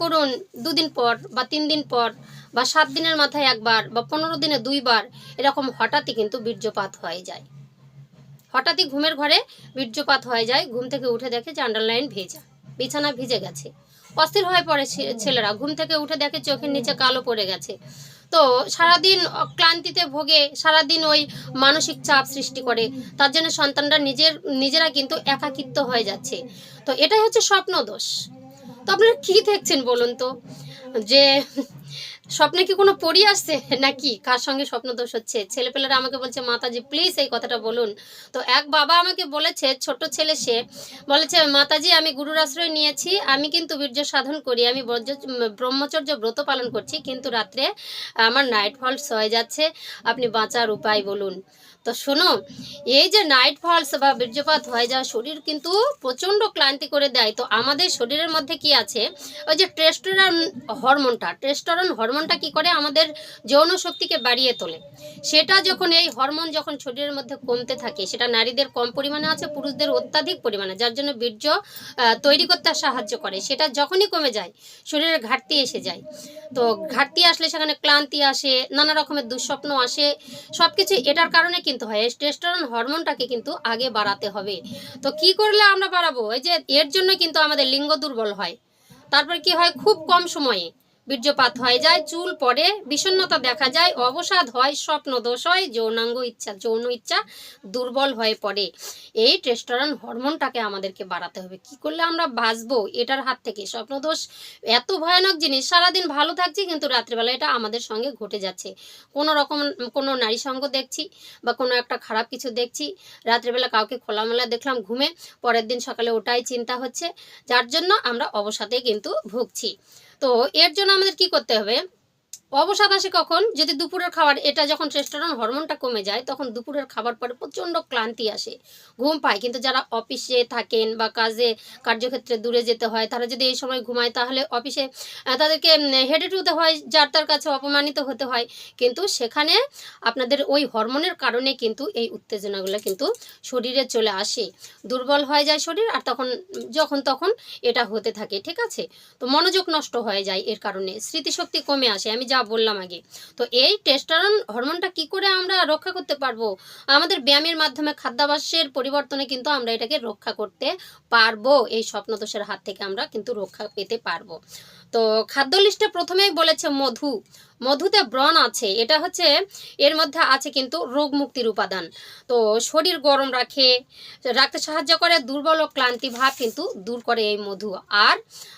করুন দুদিন পর বা তিন দিন পর বা সাত দিনের মাথায় একবার বা পনেরো দিনে দুইবার এরকম হঠাৎই কিন্তু বীর্যপাত হয়ে যায়। হঠাৎই ঘুমের ঘরে বীর্যপাত হয়ে যায়, ঘুম থেকে উঠে দেখে যে আন্ডারলাইন ভেজা, বিছানা ভিজে গেছে। অস্থির হয়ে পড়ে ছেলেরা, ঘুম থেকে উঠে দেখে চোখের নিচে কালো পড়ে গেছে। তো সারাদিন ক্লান্তিতে ভোগে, সারাদিন ওই মানসিক চাপ সৃষ্টি করে, তার জন্য সন্তানরা নিজের, নিজেরা কিন্তু একাকিত্ব হয়ে যাচ্ছে। তো এটাই হচ্ছে স্বপ্ন দোষ তো আপনারা কী দেখছেন বলুন তো? যে স্বপ্নে কি কোনো পরি আসছে? নাকি? কার সঙ্গে স্বপ্ন দোষ হচ্ছে? ছেলেপেলেরা আমাকে বলছে, মাতাজি প্লিজ এই কথাটা বলুন। তো এক বাবা আমাকে বলেছে, ছোট ছেলে সে, বলেছে, মাতাজি, আমি গুরুর আশ্রয় নিয়েছি, আমি কিন্তু বীর্য সাধন করি, আমি ব্রহ্মচর্য ব্রত পালন করছি, কিন্তু রাত্রে আমার নাইট ফলস হয়ে যাচ্ছে, আপনি বাঁচার উপায় বলুন। তো শোনো, এই যে নাইট ফলস বা বীর্যপাত হয়ে যাওয়া শরীর কিন্তু প্রচণ্ড ক্লান্তি করে দেয়। তো আমাদের শরীরের মধ্যে কি আছে? ওই যে টেস্টোরন হরমোনটা টেস্টোরন হরমোনটা কি করে? আমাদের যৌন শক্তিকে বাড়িয়ে তোলে। সেটা যখন এই হরমোন যখন শরীরের মধ্যে কমতে থাকে, সেটা নারীদের কম পরিমাণে আছে, পুরুষদের অত্যাধিক পরিমাণে, যার জন্য বীর্য তৈরি করতে সাহায্য করে। সেটা যখনই কমে যায়, শরীরের ঘাটতি এসে যায়। তো ঘাটতি আসলে সেখানে ক্লান্তি আসে, নানা রকমের দুঃস্বপ্ন আসে। সব কিছু এটার কারণে কিন্তু হয়। টেস্টোরন হরমোনটাকে কিন্তু আগে বাড়াতে হবে। তো কি করলে আমরা বাড়াবো? এই যে এর জন্য কিন্তু আমাদের লিঙ্গ দুর্বল হয়। তারপর কি হয়? খুব কম সময়ে। বীর্যপাত হয়ে, যায়, চুল পড়ে, বিষণ্ণতা দেখা যায়, অবসাদ হয় স্বপ্ন দোষ হয়, যৌনাঙ্গ ইচ্ছা, যৌন ইচ্ছা দুর্বল হয়ে পড়ে। এই টেস্টোরন হরমোনটাকে আমাদেরকে বাড়াতে হবে। কি করলে আমরা বাঁচবো? এটার হাত থেকে স্বপ্নদোষ এত ভয়ানক জিনিস, সারাদিন ভালো থাকছি কিন্তু রাত্রিবেলা এটা আমাদের সঙ্গে ঘটে যাচ্ছে। কোনো রকম, কোনো নারী সঙ্গ দেখছি বা কোনো একটা খারাপ কিছু দেখছি, রাত্রিবেলা কাউকে খোলামেলা দেখলাম ঘুমে, পরের দিন সকালে ওটাই চিন্তা হচ্ছে, যার জন্য আমরা অবসাদে কিন্তু ভুগছি। তো এর জন্য আমাদের কি করতে হবে? অবসাদ আসে কখন? যদি দুপুরের খাবার, এটা যখন টেস্টোরন হরমোনটা কমে যায়, তখন দুপুরের খাবার পরে প্রচণ্ড ক্লান্তি আসে। ঘুম পায়। কিন্তু যারা অফিসে থাকেন বা কাজে, কার্যক্ষেত্রে দূরে যেতে হয়, তারা যদি এই সময় ঘুমায়, তাহলে অফিসে তাদেরকে হেডে টুতে হয়, যার তার কাছে অপমানিত হতে হয়। কিন্তু সেখানে আপনাদের ওই হরমোনের কারণে কিন্তু এই উত্তেজনাগুলো কিন্তু শরীরে চলে আসে। দুর্বল হয়ে যায় শরীর, আর তখন, যখন তখন এটা হতে থাকে। ঠিক আছে? তো মনোযোগ নষ্ট হয়ে যায় এর কারণে। স্মৃতিশক্তি কমে আসে। আমি যা বললাম আগে। তো এই টেস্টারন হরমোনটা কি করে আমরা রক্ষা করতে পারব? আমাদের ব্যায়ামের মাধ্যমে খাদ্যাভাসের পরিবর্তনে কিন্তু আমরা এটাকে রক্ষা করতে পারব। এই স্বপ্নদোষের হাত থেকে আমরা কিন্তু রক্ষা পেতে পারব। তো খাদ্য লিস্টে প্রথমেই বলেছে মধু। মধুতে ব্রণ আছে। এটা হচ্ছে, এর মধ্যে আছে কিন্তু রোগ মুক্তির উপাদান। তো শরীর গরম রাখে, রাখতে সাহায্য করে দুর্বল ও ক্লান্তি ভাব কিন্তু দূর করে এই মধু। আর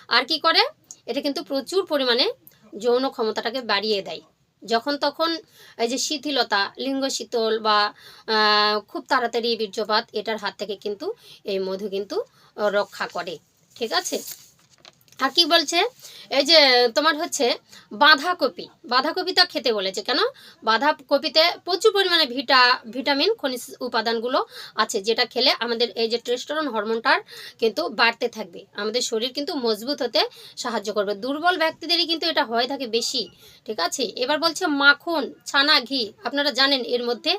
আর কি করে? এটা কিন্তু প্রচুর পরিমাণে যৌন ক্ষমতাটাকে বাড়িয়ে দেয়। যখন তখন এই যে শিথিলতা, লিঙ্গ শীতল বা খুব তাড়াতাড়ি বীর্যপাত, এটার হাত থেকে কিন্তু এই মধু কিন্তু রক্ষা করে। ঠিক আছে? আর কি বলছে? এই যে তোমার হচ্ছে বাঁধাকপি। বাঁধাকপিটা খেতে বলেছে কেন? বাঁধাকপিতে প্রচুর পরিমাণে ভিটা, ভিটামিন, খনিজ উপাদানগুলো আছে, যেটা খেলে আমাদের এই যে টেস্টোরন হরমোনটার কিন্তু বাড়তে থাকবে। আমাদের শরীর কিন্তু মজবুত হতে সাহায্য করবে। দুর্বল ব্যক্তিদেরই কিন্তু এটা হয়ে থাকে বেশি, ঠিক আছে? এবার বলছে মাখন, ছানা ঘি, আপনারা জানেন এর মধ্যে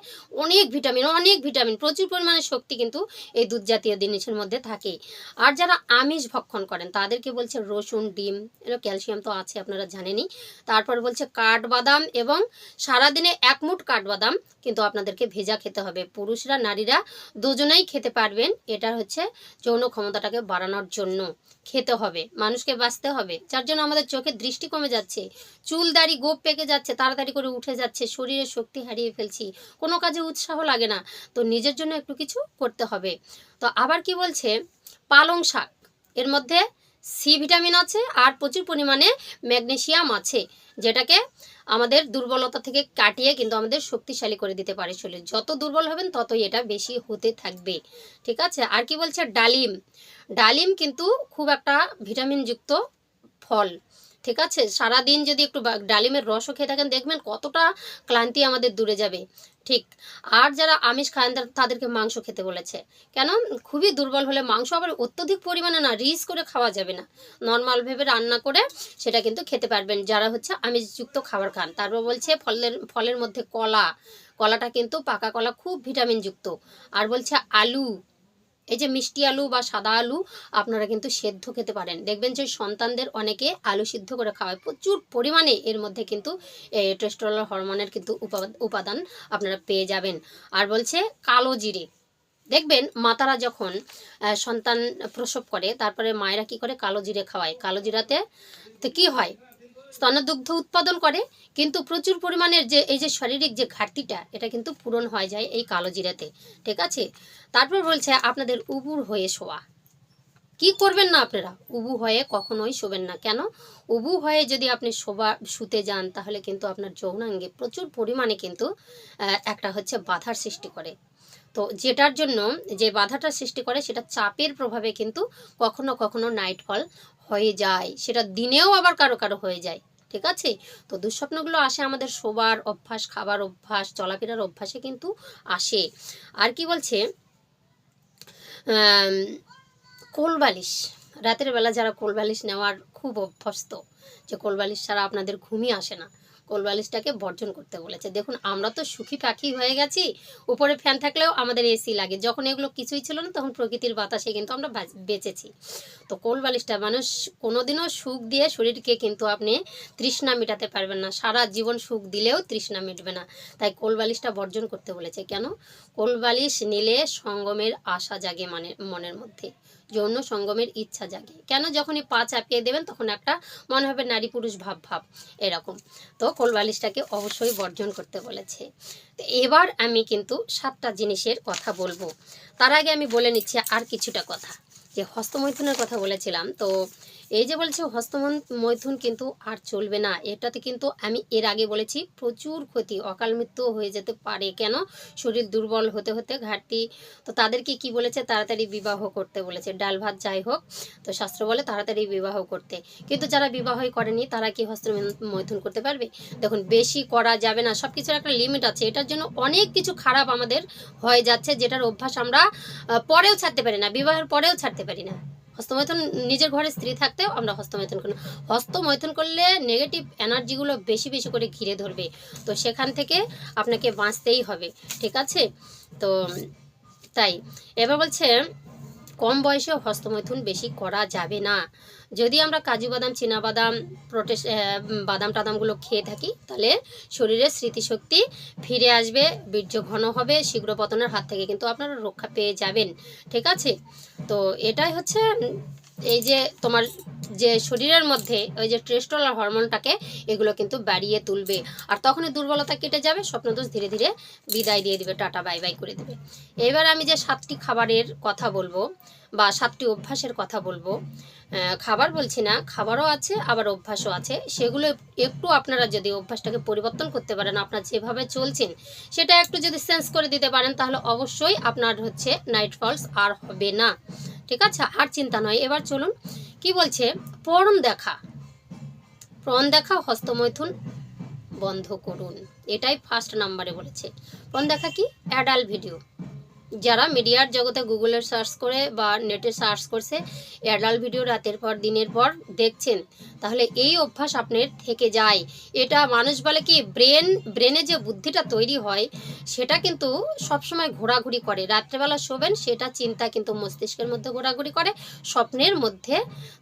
অনেক ভিটামিন অনেক ভিটামিন, প্রচুর পরিমাণে শক্তি কিন্তু এই দুধ জাতীয় জিনিসের মধ্যে থাকে। আর যারা আমিষ ভক্ষণ করেন, তাদেরকে বলছে রসুন, ডিম এর ক্যালসিয়াম তো আছে, আপনারা জানেনই। তারপর বলছে কাঠবাদাম এবং সারাদিনে এক মুঠ কাঠবাদাম কিন্তু আপনাদেরকে ভেজা খেতে হবে। পুরুষরা, নারীরা দুজনেই খেতে পারবেন, এটা হচ্ছে যৌন ক্ষমতাটাকে বাড়ানোর জন্য। খেতে হবে, মানুষকে বাঁচতে হবে, যার জন্য আমাদের চোখের দৃষ্টি কমে যাচ্ছে। চুল দাড়ি গোপ পেকে যাচ্ছে, তাড়াতাড়ি করে উঠে যাচ্ছে, শরীরে শক্তি হারিয়ে ফেলছি, কোনো কাজে উৎসাহ লাগে না, তো নিজের জন্য একটু কিছু করতে হবে। তো আবার কি বলছে? পালং শাক, এর মধ্যে সি ভিটামিন আছে আর প্রচুর পরিমাণে ম্যাগনেশিয়াম আছে, যেটাকে আমাদের দুর্বলতা থেকে কাটিয়ে কিন্তু আমাদের শক্তিশালী করে দিতে পারে শরীর। যত দুর্বল হবেন ততই এটা বেশি হতে থাকবে, ঠিক আছে? আর কি বলছে? ডালিম। ডালিম কিন্তু খুব একটা ভিটামিনযুক্ত ফল, ঠিক আছে? সারাদিন যদি একটু ডালিমের রসও খেয়ে থাকেন, দেখবেন কতটা ক্লান্তি আমাদের দূরে যাবে। ঠিক। আর যারা আমিষ খান তাদেরকে মাংস খেতে বলেছে। কেন? খুবই দুর্বল হলে মাংস আবার অত্যধিক পরিমাণে না রিস করে খাওয়া যাবে না। নর্মাল ভেবে রান্না করে সেটা কিন্তু খেতে পারবেন। যারা হচ্ছে আমিষযুক্ত খাবার খান তারপর বলছে ফলের ফলের মধ্যে কলা। কলাটা কিন্তু পাকা কলা, খুব ভিটামিনযুক্ত। আর বলছে আলু। এই যে মিষ্টি আলু বা সাদা আলু আপনারা কিন্তু সেদ্ধ খেতে পারেন। দেখবেন যে সন্তানদের অনেকে আলু সিদ্ধ করে খাওয়ায়। প্রচুর পরিমাণে এর মধ্যে কিন্তু টেস্টোরল হরমোনের কিন্তু উপা- উপাদান আপনারা পেয়ে যাবেন। আর বলছে কালো জিরে। দেখবেন মাতারা যখন সন্তান প্রসব করে, তারপরে মায়েরা কি করে? কালো জিরে খাওয়ায়। কালো জিরাতে, তো কি হয়? স্তনদুগ্ধ উৎপাদন করে, কিন্তু প্রচুর পরিমাণের যে, এই যে শারীরিক যে ঘাটতিটা, এটা কিন্তু পূরণ হয়ে যায় এই কালো জিরাতে। ঠিক আছে? তারপর বলছে, আপনাদের উবুর হয়ে শোয়া। কি করবেন না আপনারা? উবু হয়ে কখনোই শোবেন না। কেন? উবু হয়ে যদি আপনি শোবা, শুতে যান, তাহলে কিন্তু আপনার যৌনাঙ্গে প্রচুর পরিমাণে কিন্তু একটা হচ্ছে বাধার সৃষ্টি করে। তো যেটার জন্য যে বাধাটা সৃষ্টি করে সেটা চাপের প্রভাবে কিন্তু কখনো কখনো নাইট ফল হয়ে যায়। সেটা দিনেও আবার কারও কারও হয়ে যায়, ঠিক আছে? তো দুঃস্বপ্নগুলো আসে আমাদের শোবার অভ্যাস, খাবার অভ্যাস, চলাফেরার অভ্যাসে কিন্তু আসে। আর কি বলছে? কোলবালিশ। রাতের বেলা যারা কোলবালিশ নেওয়ার খুব অভ্যস্ত, যে কোলবালিশ ছাড়া আপনাদের ঘুমই আসে না। কোলবালিশটাকে বর্জন করতে বলেছে। দেখুন, আমরা তো সুখী পাখি হয়ে গেছি, উপরে ফ্যান থাকলেও আমাদের এসি লাগে। যখন এগুলো কিছুই ছিল না, তখন প্রকৃতির বাতাসে কিন্তু আমরা বাঁচ- বেঁচেছি। তো কোলবালিশটা মানুষ কোনোদিনও সুখ দিয়ে শরীরকে কিন্তু আপনি তৃষ্ণা মেটাতে পারবেন না। সারা জীবন সুখ দিলেও তৃষ্ণা মিটবে না। তাই কোলবালিশটা বর্জন করতে বলেছে। কেন? কোলবালিশ নিলে সঙ্গমের আশা জাগে মানে মনের মধ্যে। যৌন সঙ্গমের ইচ্ছা জাগে। কেন যখনই পা চাপিয়ে দেবেন, তখন একটা মনে হবে নারী পুরুষ ভাব ভাব এরকম। তো কোলবালিশটাকে অবশ্যই বর্জন করতে বলেছে। তো এবার আমি কিন্তু সাতটা জিনিসের কথা বলব। তার আগে আমি বলে নিচ্ছি আর কিছুটা কথা। যে হস্তমৈথুনের কথা বলেছিলাম, তো এই যে বলছে হস্তমৈথুন কিন্তু আর চলবে না। এটাতে কিন্তু আমি এর আগে বলেছি, প্রচুর ক্ষতি, অকাল মৃত্যু হয়ে যেতে পারে। কেন? শরীর দুর্বল হতে হতে ঘাটতি। তো তাদেরকে কি বলেছে? তাড়াতাড়ি বিবাহ করতে বলেছে। ডাল ভাত যাই হোক, তো শাস্ত্র বলে তাড়াতাড়ি বিবাহ করতে। কিন্তু যারা বিবাহই করেনি, তারা কি হস্ত মৈথুন করতে পারবে? দেখুন, বেশি করা যাবে না। সব কিছুর একটা লিমিট আছে। এটার জন্য অনেক কিছু খারাপ আমাদের হয়ে যাচ্ছে, যেটার অভ্যাস আমরা পরেও ছাড়তে পারি না। বিবাহের পরেও ছাড়তে পারি না। হস্তমৈথুন, নিজের ঘরে স্ত্রী থাকতেও আমরা হস্তমৈথুন করি হস্তমৈথন করলে নেগেটিভ এনার্জিগুলো বেশি বেশি করে ঘিরে ধরবে। তো সেখান থেকে আপনাকে বাঁচতেই হবে, ঠিক আছে? তো, তাই। এবার বলছে কম বয়সেও হস্তমৈথুন বেশি করা যাবে না। যদি আমরা কাজু বাদাম বাদাম প্রোটেস বাদাম টাদামগুলো খেয়ে থাকি, তাহলে শরীরের স্মৃতিশক্তি ফিরে আসবে, বীর্য ঘন হবে, শীঘ্র পতনের হাত থেকে কিন্তু আপনারা রক্ষা পেয়ে যাবেন। ঠিক আছে? তো এটাই হচ্ছে এই যে তোমার যে শরীরের মধ্যে ওই যে ট্রেস্টোলার হরমোনটাকে এগুলো কিন্তু বাড়িয়ে তুলবে। আর তখনই দুর্বলতা কেটে যাবে, স্বপ্নদোষ ধীরে ধীরে বিদায় দিয়ে দিবে, টাটা বাই বাই করে দেবে। এবার আমি যে সাতটি খাবারের কথা বলব বা সাতটি অভ্যাসের কথা বলব খাবার বলছি না, খাবারও আছে, আবার অভ্যাসও আছে। সেগুলো একটু আপনারা যদি অভ্যাসটাকে পরিবর্তন করতে পারেন, আপনার যেভাবে চলছেন, সেটা একটু যদি সেন্স করে দিতে পারেন, তাহলে অবশ্যই আপনার হচ্ছে নাইট ফলস আর হবে না। ঠিক আছে? আর চিন্তা নয়। এবার চলুন, কি বলছে? পর্ন দেখা। প্রণ দেখা, হস্তমৈথুন বন্ধ করুন। এটাই ফার্স্ট নাম্বারে বলেছে। প্রণ দেখা কি? অ্যাডাল্ট ভিডিও যারা মিডিয়ার জগতে গুগলে সার্চ করে বা নেটে সার্চ করছে অ্যাডাল্ট ভিডিও রাতের পর, দিনের পর দেখছেন, তাহলে এই অভ্যাস আপনার থেকে যায়। এটা মানুষ বলে কি, ব্রেন, ব্রেনে যে বুদ্ধিটা তৈরি হয়, সেটা কিন্তু সবসময় ঘোরাঘুরি করে। রাত্রেবেলা শোবেন, সেটা চিন্তা কিন্তু মস্তিষ্কের মধ্যে ঘোরাঘুরি করে। স্বপ্নের মধ্যে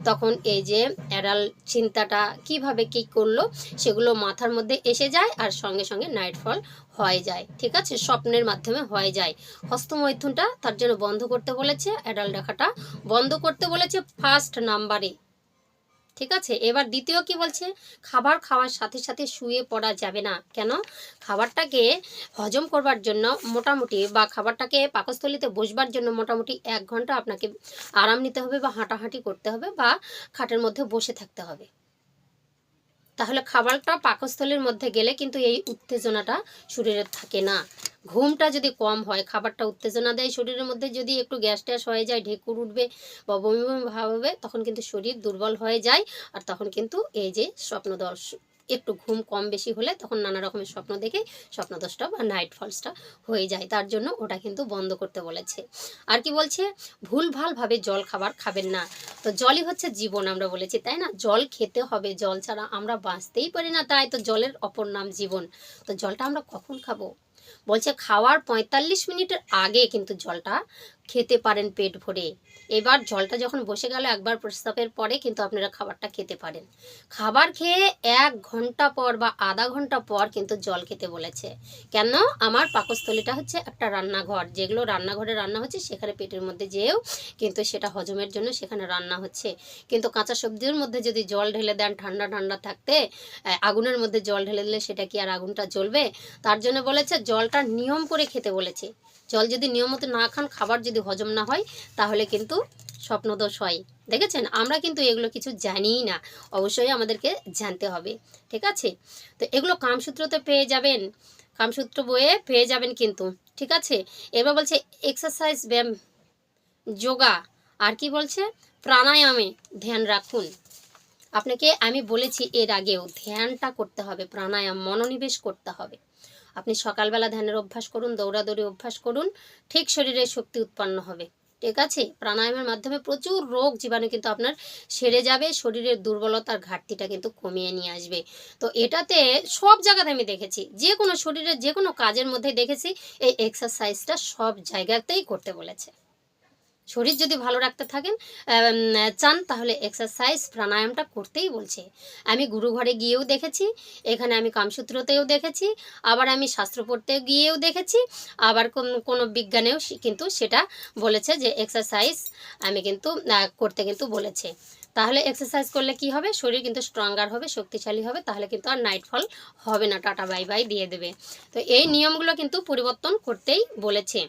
তখন এই যে অ্যাডাল চিন্তাটা কীভাবে কি করল, সেগুলো মাথার মধ্যে এসে যায় আর সঙ্গে সঙ্গে নাইটফল হয়ে যায়। ঠিক আছে? স্বপ্নের মাধ্যমে হয়ে যায়। হস্তমৈথুনটা তার জন্য বন্ধ করতে বলেছে অ্যাডাল দেখাটা বন্ধ করতে বলেছে ফার্স্ট নাম্বারে ঠিক আছে? এবার দ্বিতীয় কি বলছে? খাবার খাওয়ার সাথে সাথে শুয়ে পড়া যাবে না। কেন? খাবারটাকে হজম করবার জন্য মোটামুটি বা খাবারটাকে পাকস্থলিতে বসবার জন্য মোটামুটি এক ঘণ্টা আপনাকে আরাম নিতে হবে বা হাঁটাহাঁটি করতে হবে বা খাটের মধ্যে বসে থাকতে হবে। তাহলে খাবারটা পাকস্থলীর মধ্যে গেলে কিন্তু এই উত্তেজনাটা শরীরে থাকে না। ঘুমটা যদি কম হয়, খাবারটা উত্তেজনা দেয় শরীরের মধ্যে, যদি একটু গ্যাস ট্যাস হয়ে যায়, ঢেকুর উঠবে বা বমি বমি ভাব হবে, তখন কিন্তু শরীর দুর্বল হয়ে যায় আর তখন কিন্তু এই যে স্বপ্নদোষ একটু ঘুম কম বেশি হলে তখন নানা রকমের স্বপ্ন দেখে স্বপ্নদোষটা বা নাইট ফলসটা হয়ে যায়। তার জন্য ওটা কিন্তু বন্ধ করতে বলেছে। আর কি বলছে? ভুলভালভাবে জল খাবার খাবেন না। তো জলই হচ্ছে জীবন আমরা বলেছি, তাই না? জল খেতে হবে, জল ছাড়া আমরা বাঁচতেই পারি না। তাই তো জলের অপর নাম জীবন। তো জলটা আমরা কখন খাব? বলছে খাওয়ার পঁয়তাল্লিশ মিনিটের আগে কিন্তু জলটা খেতে পারেন পেট ভরে। এবার জলটা যখন বসে গেল একবার প্রস্রাবের পরে কিন্তু আপনারা খাবারটা খেতে পারেন। খাবার খেয়ে এক ঘণ্টা পর বা আধা ঘণ্টা পর কিন্তু জল খেতে বলেছে। কেন? আমার পাকস্থলীটা হচ্ছে একটা রান্নাঘর। যেগুলো রান্নাঘরে রান্না হচ্ছে, সেখানে পেটের মধ্যে যেয়েও কিন্তু সেটা হজমের জন্য সেখানে রান্না হচ্ছে। কিন্তু কাঁচা সবজির মধ্যে যদি জল ঢেলে দেন, ঠান্ডা ঠান্ডা থাকতে আগুনের মধ্যে জল ঢেলে দিলে সেটা কি আর আগুনটা জ্বলবে? তার জন্য বলেছে জলটা নিয়ম করে খেতে বলেছে। জল যদি নিয়মিত না খান, খাবার যদি হজম না হয়, তাহলে কিন্তু স্বপ্নদোষ হয়। দেখেছেন? আমরা কিন্তু এগুলো কিছু জানিই না। অবশ্যই আমাদেরকে জানতে হবে। ঠিক আছে? তো এগুলো কামসূত্রতে পেয়ে যাবেন। কামসূত্র বইয়ে পেয়ে যাবেন কিন্তু। ঠিক আছে? এবার বলছে এক্সারসাইজ ব্যায়াম, যোগা, আর কি বলছে? প্রাণায়ামে ধ্যান রাখুন। আপনাকে আমি বলেছি এর আগেও, ধ্যানটা করতে হবে, প্রাণায়াম, মনোনিবেশ করতে হবে। আপনি সকালবেলা ধ্যানের অভ্যাস করুন, দৌড়াদৌড়ি অভ্যাস করুন, ঠিক শরীরে শক্তি উৎপন্ন হবে। ঠিক আছে? প্রাণায়ামের মাধ্যমে প্রচুর রোগ জীবাণু কিন্তু আপনার সেরে যাবে, শরীরের দুর্বলতার ঘাটতিটা কিন্তু কমিয়ে নিয়ে আসবে। তো এটাতে সব জায়গাতে আমি দেখেছি, যে কোনো শরীরের যে কোনো কাজের মধ্যে দেখেছি, এই এক্সারসাইজটা সব জায়গাতেই করতে বলেছে। শরীর যদি ভালো রাখতে থাকেন চান, তাহলে এক্সারসাইজ প্রাণায়ামটা করতেই বলছে। আমি গুরুঘরে গিয়েও দেখেছি, এখানে আমি কামসূত্রতেও দেখেছি, আবার আমি শাস্ত্র পড়তে গিয়েও দেখেছি, আবার কোন, কোনো বিজ্ঞানেও কিন্তু সেটা বলেছে যে এক্সারসাইজ আমি কিন্তু করতে কিন্তু বলেছে। তাহলে এক্সারসাইজ করলে কি হবে? শরীর কিন্তু স্ট্রঙ্গার হবে, শক্তিশালী হবে, তাহলে কিন্তু আর নাইটফল হবে না। টাটা বাই বাই দিয়ে দেবে। তো এই নিয়মগুলো কিন্তু পরিবর্তন করতেই বলেছে।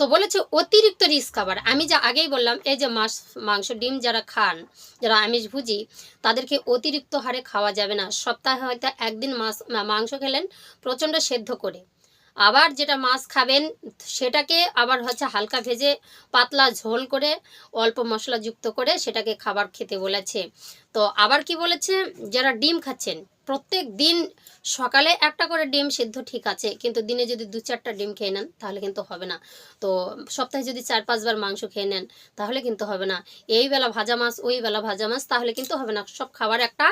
তো বলেছে অতিরিক্ত রিস্ক খাবার আমি যা আগেই বললাম, এই যে মাছ মাংস, ডিম যারা খান, যারা আমিষ ভুজি, তাদেরকে অতিরিক্ত হারে খাওয়া যাবে না। সপ্তাহে হয়তো একদিন মাছ মাংস খেলেন প্রচণ্ড সেদ্ধ করে। আবার যেটা মাছ খাবেন, সেটাকে আবার হচ্ছে হালকা ভেজে পাতলা ঝোল করে, অল্প মশলাযুক্ত করে সেটাকে খাবার খেতে বলেছে। তো আবার কি বলেছে, যারা ডিম খাচ্ছেন প্রত্যেক দিন সকালে একটা করে ডিম সিদ্ধ ঠিক আছে, কিন্তু দিনে যদি দু চারটা ডিম খেয়ে নেন, তাহলে কিন্তু হবে না। তো সপ্তাহে যদি চার পাঁচবার মাংস খেয়ে নেন, তাহলে কিন্তু হবে না। এই বেলা ভাজা মাছ, ওই বেলা ভাজা মাছ, তাহলে কিন্তু হবে না। সব খাবার একটা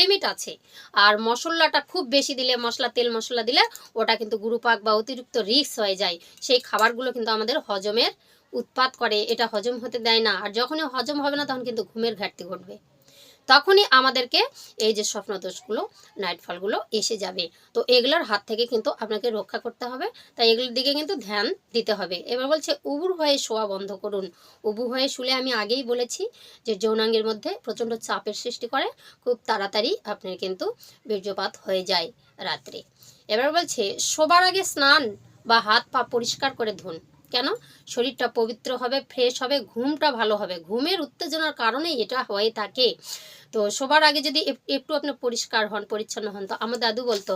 লিমিট আছে। আর মশলাটা খুব বেশি দিলে, মশলা, তেল মশলা দিলে ওটা কিন্তু গুরুপাক বা অতিরিক্ত রিক্স হয়ে যায়। সেই খাবারগুলো কিন্তু আমাদের হজমের উৎপাত করে। এটা হজম হতে দেয় না। আর যখনই হজম হবে না, তখন কিন্তু ঘুমের ঘাটতি ঘটবে। তখনই আমাদেরকে এই যে স্বপ্নদোষগুলো, নাইটফলগুলো এসে যাবে। তো এগুলোর হাত থেকে কিন্তু আপনাকে রক্ষা করতে হবে। তাই এগুলোর দিকে কিন্তু ধ্যান দিতে হবে। এবার বলছে, উবুর হয়ে শোয়া বন্ধ করুন। উবু হয়ে শুলে আমি আগেই বলেছি যে যৌনাঙ্গের মধ্যে প্রচণ্ড চাপের সৃষ্টি করে, খুব তাড়াতাড়ি আপনার কিন্তু বীর্যপাত হয়ে যায় রাত্রে। এবার বলছে, শোবার আগে স্নান বা হাত পা পরিষ্কার করে ধুন। কেন? শরীরটা পবিত্র হবে ফ্রেশ হবে, ঘুমটা ভালো হবে। ঘুমের উত্তেজনার কারণে এটা হয়ে থাকে। তো সবার আগে যদি একটু আপনি পরিষ্কার হন, পরিচ্ছন্ন হন, তো আমার দাদু বলতো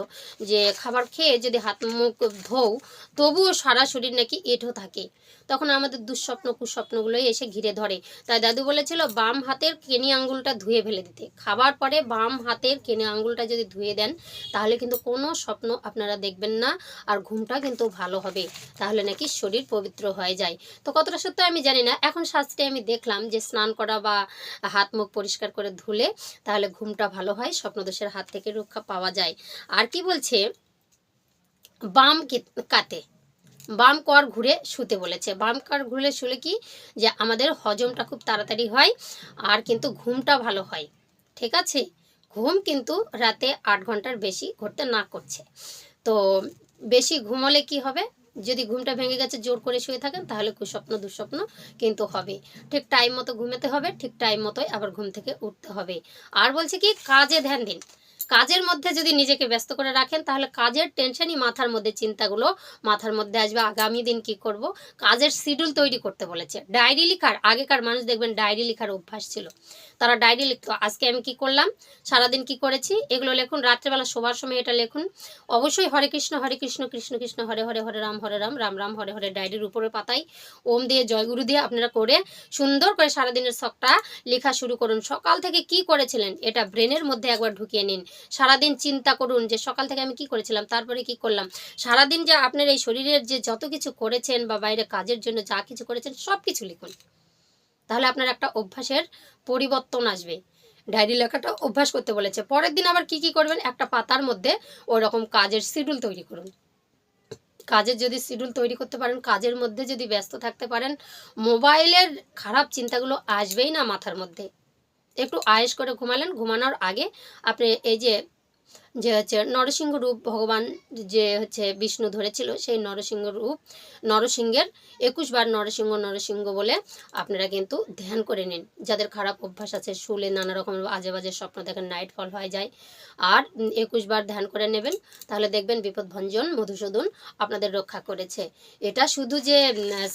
যে খাবার খেয়ে যদি হাত মুখ ধোও, তবুও সারা শরীর নাকি এঁঠো থাকে। তখন আমাদের দুঃস্বপ্ন, কুস্বপ্নগুলোই এসে ঘিরে ধরে। তাই দাদু বলেছিল, বাম হাতের কেনি আঙ্গুলটা ধুয়ে ফেলে দিতে। খাবার পরে বাম হাতের কেনি আঙ্গুলটা যদি ধুয়ে দেন, তাহলে কিন্তু কোনো স্বপ্ন আপনারা দেখবেন না আর ঘুমটা কিন্তু ভালো হবে। তাহলে নাকি শরীর পবিত্র হয়ে যায়। তো কতটা সত্য আমি জানি না। এখন শাস্ত্রে আমি দেখলাম যে স্নান করা বা হাত মুখ পরিষ্কার করে ধুলে তাহলে ঘুমটা ভালো হয়, স্বপ্নদোষের হাত থেকে রক্ষা পাওয়া যায়। আর কি বলছে? বাম কাতে। বাম কর ঘুরে শুতে বলেছে। বাম কর ঘুরে শুলে কি? যে আমাদের হজমটা খুব তাড়াতাড়ি হয় আর কিন্তু ঘুমটা ভালো হয়। ঠিক আছে? ঘুম কিন্তু রাতে আট ঘণ্টার বেশি ঘুরতে না করছে। তো বেশি ঘুমলে কি হবে? যদি ঘুমটা ভেঙে গেছে, জোর করে শুয়ে থাকেন, তাহলে কুস্বপ্ন, দুঃস্বপ্ন কিন্তু হবে ঠিক টাইম মতো ঘুমাতে হবে, ঠিক টাইম মতোই আবার ঘুম থেকে উঠতে হবে। আর বলছে কি, কাজে ধ্যান দিন। কাজের মধ্যে যদি নিজেকে ব্যস্ত করে রাখেন, তাহলে কাজের টেনশনই মাথার মধ্যে, চিন্তাগুলো মাথার মধ্যে আসবে, আগামী দিন কি করব? কাজের শিডিউল তৈরি করতে বলেছে। ডায়েরি লেখার, আগেকার মানুষ দেখবেন ডায়েরি লেখার অভ্যাস ছিল। তারা ডায়েরি লিখতো, আজকে আমি কি করলাম? সারাদিন কি করেছি? এগুলো লিখুন, রাত্রেবেলা শোবার সময় এটা লিখুন। অবশ্যই হরে কৃষ্ণ হরে কৃষ্ণ কৃষ্ণ কৃষ্ণ, হরে হরে হরে রাম হরে রাম রাম রাম, হরে হরে ডায়েরির উপরে পাতায় ওম দিয়ে জয়গুরু দিয়ে আপনারা করে সুন্দর করে সারাদিনের শখটা লেখা শুরু করুন। সকাল থেকে কি করেছিলেন? এটা ব্রেনের মধ্যে একবার ঢুকিয়ে নিন। সারাদিন চিন্তা করুন যে সকাল থেকে আমি কি করেছিলাম, তারপরে কি করলাম। সারাদিন যে আপনার এই শরীরের যে যত কিছু করেছেন বা বাইরে কাজের জন্য যা কিছু করেছেন সব কিছু লিখুন। তাহলে আপনার একটা অভ্যাসের পরিবর্তন আসবে। ডায়েরি লেখাটা অভ্যাস করতে বলেছে। পরের দিন আবার কি কি করবেন? একটা পাতার মধ্যে ওই রকম কাজের শিডিউল তৈরি করুন। কাজের যদি শিডিউল তৈরি করতে পারেন, কাজের মধ্যে যদি ব্যস্ত থাকতে পারেন, মোবাইলের খারাপ চিন্তাগুলো আসবেই না মাথার মধ্যে। একটু আয়েস করে ঘুমালেন। ঘুমানোর আগে আপনি এই যে যে হচ্ছে নরসিংহ রূপ ভগবান যে হচ্ছে বিষ্ণু ধরেছিল, সেই নরসিংহ রূপ, নরসিংহের একুশ বার নরসিংহ নরসিংহ বলে আপনারা কিন্তু ধ্যান করে নিন। যাদের খারাপ অভ্যাস আছে, শুলে নানা রকম আজে বাজে স্বপ্ন দেখেন নাইট ফল হয়ে যায়, আর একুশ বার ধ্যান করে নেবেন, তাহলে দেখবেন বিপদ ভঞ্জন, মধুসূদন আপনাদের রক্ষা করেছে। এটা শুধু যে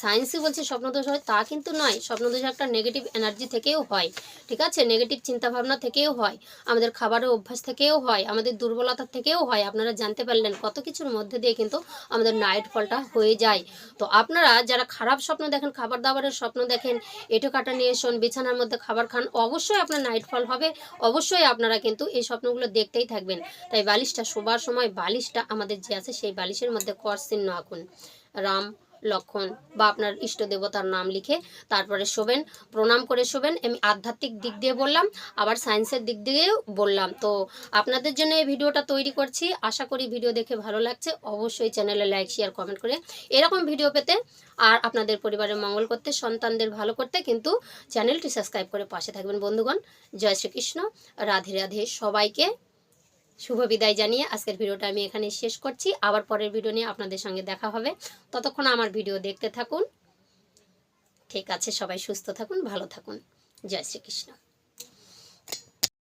সায়েন্সই বলছে স্বপ্নদোষ হয়, তা কিন্তু নয়। স্বপ্নদোষ একটা নেগেটিভ এনার্জি থেকেও হয়, ঠিক আছে? নেগেটিভ চিন্তাভাবনা থেকেও হয়, আমাদের খাবারের অভ্যাস থেকেও হয়, আমাদের দুর্বলতা থেকেও হয়। আপনারা জানতে পারলেন কত কিছুর মধ্যে দিয়ে কিন্তু আমাদের নাইট ফলটা হয়ে যায়। তো আপনারা যারা খারাপ স্বপ্ন দেখেন খাবার দাবারের স্বপ্ন দেখেন, এটো কাটা নিয়ে শোন বিছানার মধ্যে খাবার খান, অবশ্যই আপনার নাইট ফল হবে। অবশ্যই আপনারা কিন্তু এই স্বপ্নগুলো দেখতেই থাকবেন। তাই বালিশটা শোবার সময় বালিশটা আমাদের যে আছে, সেই বালিশের মধ্যে কর চিহ্ন আঁকুন। রাম লক্ষণ বা আপনার ইষ্ট দেবতার নাম লিখে তারপরে শোবেন, প্রণাম করে শোবেন। আমি আধ্যাত্মিক দিক দিয়ে বললাম, আবার সায়েন্সের দিক দিয়েও বললাম। তো আপনাদের জন্য এই ভিডিওটা তৈরি করছি। আশা করি ভিডিও দেখে ভালো লাগছে। অবশ্যই চ্যানেলে লাইক, শেয়ার, কমেন্ট করে এরকম ভিডিও পেতে আর আপনাদের পরিবারের মঙ্গল করতে, সন্তানদের ভালো করতে কিন্তু চ্যানেলটি সাবস্ক্রাইব করে পাশে থাকবেন বন্ধুগণ। জয় শ্রীকৃষ্ণ। রাধে রাধে সবাইকে। শুভ বিদায় জানিয়ে আজকের ভিডিওটা আমি এখানে শেষ করছি। আবার পরের ভিডিও নিয়ে আপনাদের সঙ্গে দেখা হবে। ততক্ষণ আমার ভিডিও দেখতে থাকুন। ঠিক আছে, সবাই সুস্থ থাকুন, ভালো থাকুন। জয় শ্রীকৃষ্ণ।